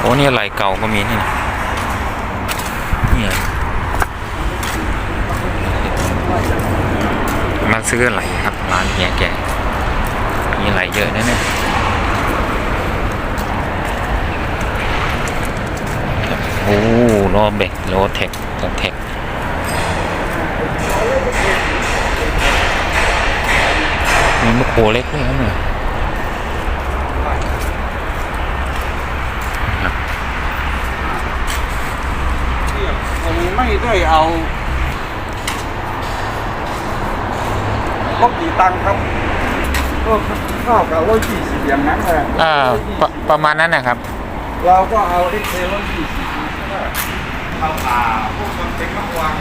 โอ้นี่อะไรเก่าก็มีนี่นะเนี่ยมาซื้ออะไรครับร้านเฮียแกมีอะไรเยอะนะเนี่ยโอ้โรเบกโรเทคโรเทคมีมะโคเล็กด้วยครับเนี่ย ผมไม่ได้เอาลบกี่ตังค์ครับก็ข้าวกับร้อยยี่สิบอย่างนั้นแหละอ่าปะประมาณนั้นนะครับ เราก็เอาเอ็กเซลร้อยยี่สิบเอาป่าพวกมันเป็นมะวาง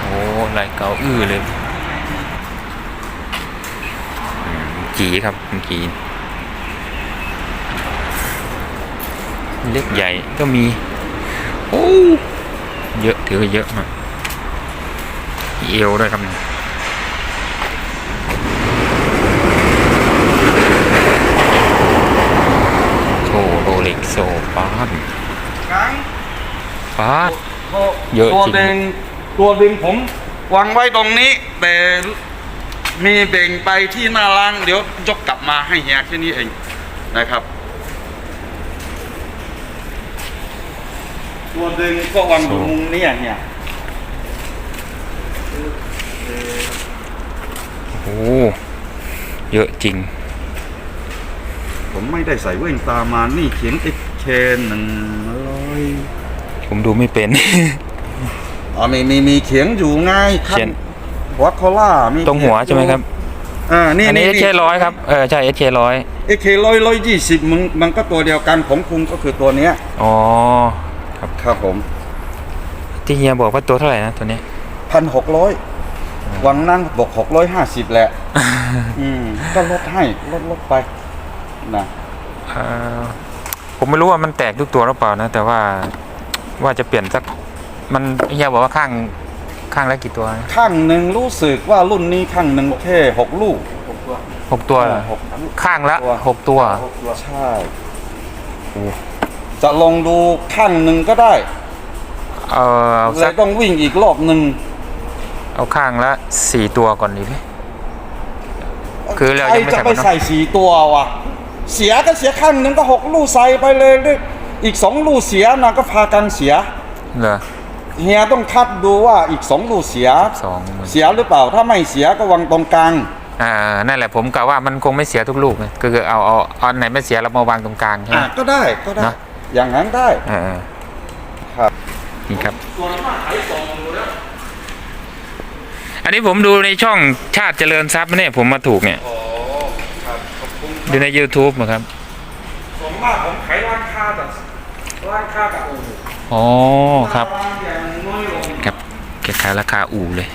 โอ้ลายเก่าอื้อเลยอืมจีครับคุณจี เล็กใหญ่ก็มี โอ้เยอะถือว่าเยอะมากมีเอวด้วยครับโชโรเล็กโซปาดงั้นปาดตัวเยอะจริง ตัวเด้งตัวเด้งผมวางไว้ตรงนี้ แต่มีเบ่งไปที่หน้าล่างเดี๋ยวยกกลับมาให้เฮียแค่นี้เองนะครับ ตัวเด้งก็วางอยู่มุมนี้อะเฮียโอ้เยอะจริง ผมไม่ได้ใส่แว่นตามานี่เขียนเอ็กเนหนึ่งร้อยผมดูไม่เป็นอ๋อมีมีมีเขียงอยู่ไง่ายเขียนหัวคอล่ามีตรงหัวใช่ไหมครับอ่านี่อันนี้เอชเคร้อยครับเออใช่เอชเคร้อยเอเคร้อยร้อยยี่สิบมันมันก็ตัวเดียวกันของคุณก็คือตัวเนี้ยอ๋อ ครับครับผมที่เฮียบอกว่าตัวเท่าไหร่นะตัวนี้พันหกร้อยวังนั่งบอกหกร้อยห้าสิบแหละ อืมก็ลดให้ลดลดไปนะเอ่อผมไม่รู้ว่ามันแตกทุกตัวหรือเปล่านะ แต่ว่าว่าจะเปลี่ยนสัก มันเฮียบอกว่าข้างข้างละกี่ตัวนะข้างหนึ่งรู้สึกว่ารุ่นนี้ข้างหนึ่งแค่หกลูกหกตัวเหรอหกข้างละตัวหกตัว ใช่ จะลองดูข้างหนึ่งก็ได้เออเอาเลสัยกต้องวิ่งอีกรอบหนึ่งเอาข้างละสี่ตัวก่อนดีไหม คือเราใครยังไม่จะใส่ไปมันเนอะ ใส่สีตัววะเสียก็เสียข้างหนึ่งก็หกลูกใส่ไปเลยหรืออีกสองลูกเสียนะก็พากันเสีย เหรอ เฮียต้องคัดดูว่าอีกสองลูกเสีย สองหมื่น เสียหรือเปล่า ถ้าไม่เสียก็วางตรงกลาง อ่านั่นแหละผมกะว่ามันคงไม่เสียทุกลูกไงก็คือเอาเอาเอาอันไหนไม่เสียเรามาวางตรงกลางใช่ไหมอะก็ได้ก็ได้นะ อย่างนั้นได้เออเออครับ นี่ครับส่วนมากขายส่งอยู่แล้วอันนี้ผมดูในช่องชาติเจริญทรัพย์เนี่ยผมมาถูกเนี่ยโอ้ครับขอบคุณดูใน YouTube นะครับส่วนมากผมขายร้านค้าแต่ร้านค้ากับอู่อ๋อ ครับร้านอย่างน้อยลงครับแกขายราคาอู่เลย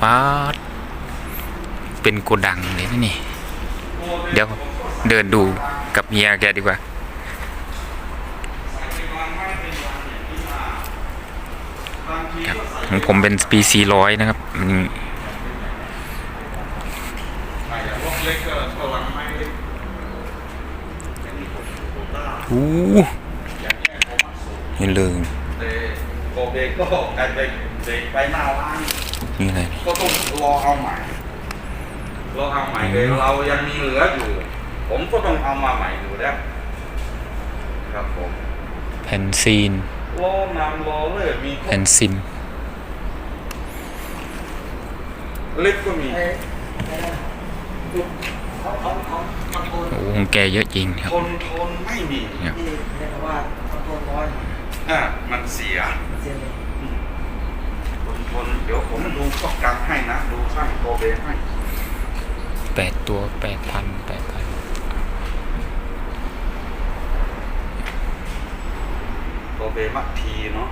ป๊าดเป็นโกดังเลยนะนี่ เดี๋ยว เดินดูกับเมียแกดีกว่า ของผมเป็น PC ร้อยนะครับมันรถเล็กก็กำลังไม่ได้อู้นี่เลยเตะโกเบรกก็กลยนเบรกไปหน้าร้านนี่เลยก็ต้องรอเอาใหม่รอเอาใหม่เลยเรายังมีเหลืออยู่ ผมก็ต้องเอามาใหม่อยู่แล้ว ครับผมแผ่นซีนรอนานรอเลยมีแผ่นซินเล็กก็มีโอ้ของแกเยอะจริงครับ ทนทนไม่มีครับที่เรียกว่าคอนโทรลร้อยอะมันเสียเสียเลยทนทนเดี๋ยวผมดูก็กลางให้นะ ดูช่างโกเบให้แปดตัวแปดพันแปดพัน โก เบมักทีเนาะ